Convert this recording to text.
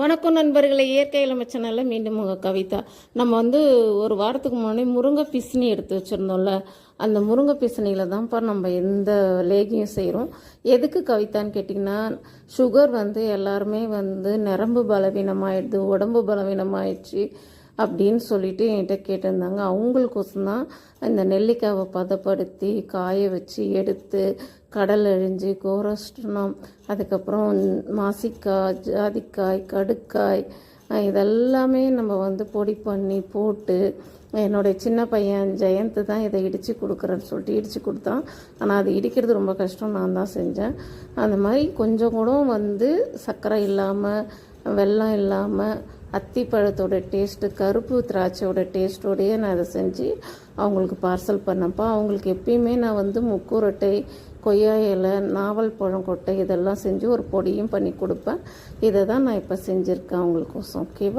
வணக்கம் நண்பர்களே இயற்கை இளமை மீண்டும் உங்கள் கவிதா. நம்ம வந்து ஒரு வாரத்துக்கு முன்னாடி முருங்கை பிசினி எடுத்து வச்சுருந்தோம்ல அந்த முருங்கை பிசினியில் தான்ப்பா நம்ம எந்த லேகியும் செய்கிறோம் எதுக்கு கவிதான்னு கேட்டிங்கன்னா சுகர் வந்து எல்லாருமே வந்து நரம்பு பலவீனமாயிடுது உடம்பு பலவீனமாயிடுச்சு. அப்படின்னு சொல்லிட்டு என்கிட்ட கேட்டிருந்தாங்க. அவங்களுக்கோசம் தான் இந்த நெல்லிக்காவை பதப்படுத்தி காய வச்சு எடுத்து கடல் அழிஞ்சு கோரஸ்டனம் அதுக்கப்புறம் மாசிக்காய் ஜாதிக்காய் கடுக்காய் இதெல்லாமே நம்ம வந்து பொடி பண்ணி போட்டு என்னுடைய சின்ன பையன் ஜெயந்த் தான் இதை இடித்து கொடுக்குறேன்னு சொல்லிட்டு இடித்து கொடுத்தான். ஆனால் அது இடிக்கிறது ரொம்ப கஷ்டம். நான் தான் செஞ்சேன். அந்த மாதிரி கொஞ்சம் கூட வந்து சர்க்கரை இல்லாமல் வெல்லம் இல்லாமல் அத்திப்பழத்தோட டேஸ்ட்டு கருப்பு திராட்சையோட டேஸ்ட்டோடையே நான் அதை செஞ்சு அவங்களுக்கு பார்சல் பண்ணப்போ அவங்களுக்கு எப்பயுமே நான் வந்து முக்கூரட்டை கொய்யா இலை நாவல் பழம் கொட்டை இதெல்லாம் செஞ்சு ஒரு பொடியும் பண்ணி கொடுப்பேன். இதை தான் நான் இப்போ செஞ்சுருக்கேன் அவங்களுக்கோசம். ஓகேவா